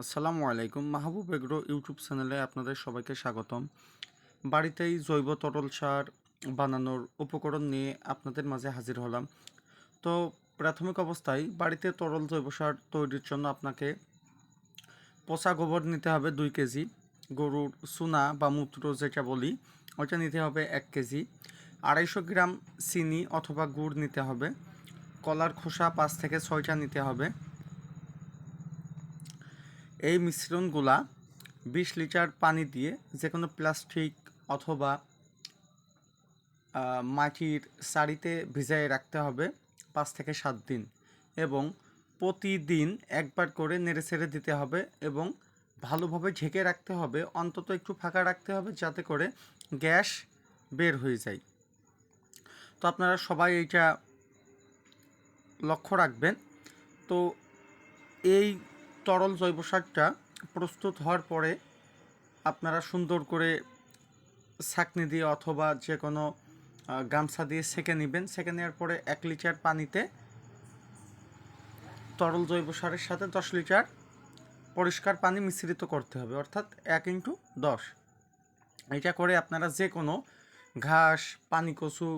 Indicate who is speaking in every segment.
Speaker 1: আসসালামু আলাইকুম। মাহবুব agro YouTube চ্যানেলে আপনাদের সবাইকে স্বাগতম। বাড়িতেই জৈব তরল সার বানানোর উপকরণ নিয়ে আপনাদের মাঝে হাজির হলাম। তো প্রাথমিক অবস্থায় বাড়িতে তরল জৈব সার তৈরির জন্য আপনাকে পচা গোবর নিতে হবে দুই কেজি, গরুর চুনা বা মূত্র যেটা বলি ওটা নিতে হবে এক কেজি, আড়াইশো গ্রাম চিনি অথবা গুড় নিতে হবে, কলার খোসা পাঁচ থেকে ছয়টা নিতে হবে এই মিশ্রণগুলা বিশ লিটার পানি দিয়ে যে কোনো প্লাস্টিক অথবা মাটির সারিতে ভিজাই রাখতে হবে পাঁচ থেকে সাত দিন এবং প্রতিদিন একবার করে নেড়ে ছেড়ে দিতে হবে এবং ভালোভাবে ঢেকে রাখতে হবে, অন্তত একটু ফাঁকা রাখতে হবে যাতে করে গ্যাস বের হয়ে যায়। তো আপনারা সবাই এইটা লক্ষ্য রাখবেন। তো এই তরল জৈব সারটা প্রস্তুত হওয়ার পরে আপনারা সুন্দর করে ছাঁকনি দিয়ে অথবা যে কোনো গামছা দিয়ে সেকে নেবেন। সেকে নেওয়ার পরে এক লিটার পানিতে তরল জৈব সারের সাথে দশ লিটার পরিষ্কার পানি মিশ্রিত করতে হবে, অর্থাৎ এক ইন্টু দশ। এটা করে আপনারা যে কোনো ঘাস, পানি কচু,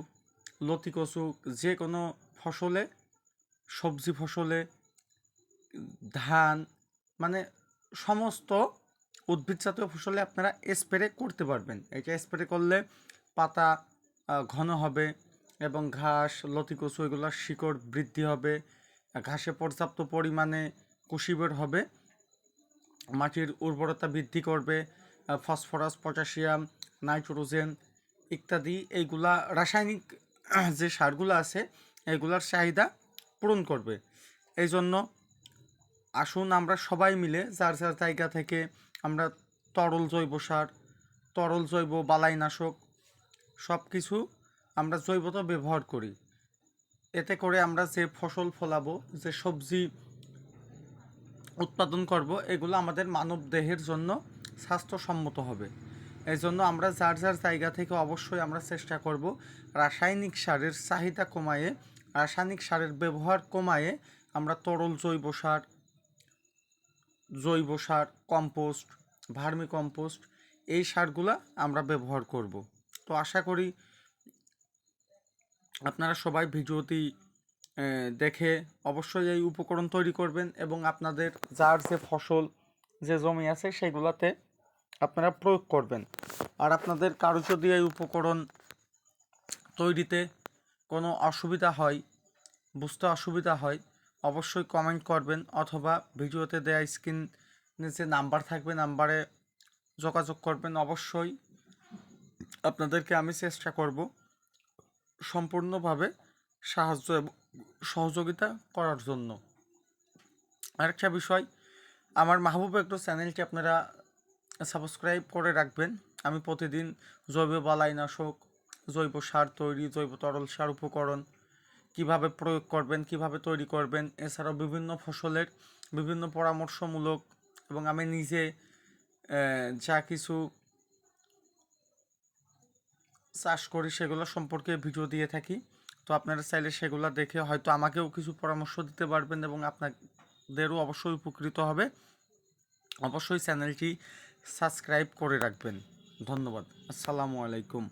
Speaker 1: লতি কচু, যে কোনো ফসলে, সবজি ফসলে, ধান মানে সমস্ত উদ্ভিদ জাতীয় ফসলে আপনারা স্প্রে করতে পারবেন। এটা স্প্রে করলে পাতা ঘন হবে এবং ঘাস লতিকচু এগুলোর শিকড় বৃদ্ধি হবে। ঘাসে পর্যাপ্ত পরিমাণে কুশি বের হবে, মাটির উর্বরতা বৃদ্ধি করবে ফসফরাস, পটাশিয়াম, নাইট্রোজেন ইত্যাদি এইগুলা রাসায়নিক যে সারগুলো আছে এইগুলার চাহিদা পূরণ করবে। এই জন্য আসুন আমরা সবাই মিলে, যার যার জায়গা থেকে আমরা তরল জৈব সার, তরল জৈব বালাইনাশক সব কিছু আমরা জৈবতা ব্যবহার করি। এতে করে আমরা যে ফসল ফলাবো, যে সবজি উৎপাদন করব, এগুলো আমাদের মানব দেহের জন্য স্বাস্থ্যসম্মত হবে। এই জন্য আমরা যার যার জায়গা থেকে অবশ্যই আমরা চেষ্টা করব রাসায়নিক সারের চাহিদা কমায়ে, রাসায়নিক সারের ব্যবহার কমায়ে আমরা তরল জৈব সার জৈব সার, কম্পোস্ট, ভার্মি কম্পোস্ট, এই সারগুলা আমরা ব্যবহার করব। তো আশা করি আপনারা সবাই ভিডিওটি দেখে অবশ্যই এই উপকরণ তৈরি করবেন এবং আপনাদের যার যে ফসল, যে জমি আছে সেগুলোতে আপনারা প্রয়োগ করবেন। আর আপনাদের কারও যদি এই উপকরণ তৈরিতে কোনো অসুবিধা হয়, বুঝতে অসুবিধা হয় অবশ্যই কমেন্ট করবেন অথবা ভিডিওতে দেয়া স্ক্রিনে যে নাম্বার থাকবে নাম্বারে যোগাযোগ করবেন অবশ্যই। আপনাদেরকে আমি চেষ্টা করব সম্পূর্ণভাবে সাহায্য সহযোগিতা করার জন্য। আরেকটা বিষয়, আমার মাহবুব একটু চ্যানেলটি আপনারা সাবস্ক্রাইব করে রাখবেন। আমি প্রতিদিন জৈব বালাইনাশক জৈব সার তৈরি, জৈব তরল সার উপকরণ কীভাবে প্রয়োগ করবেন, কীভাবে তৈরি করবেন, এছাড়াও বিভিন্ন ফসলের বিভিন্ন পরামর্শমূলক এবং আমি নিজে যা কিছু চাষ করি সেগুলো সম্পর্কে ভিডিও দিয়ে থাকি। তো আপনারা চাইলে সেগুলো দেখে হয়তো আমাকেও কিছু পরামর্শ দিতে পারবেন এবং আপনাদেরও অবশ্যই উপকৃত হবে। অবশ্যই চ্যানেলটি সাবস্ক্রাইব করে রাখবেন। ধন্যবাদ। আসসালামু আলাইকুম।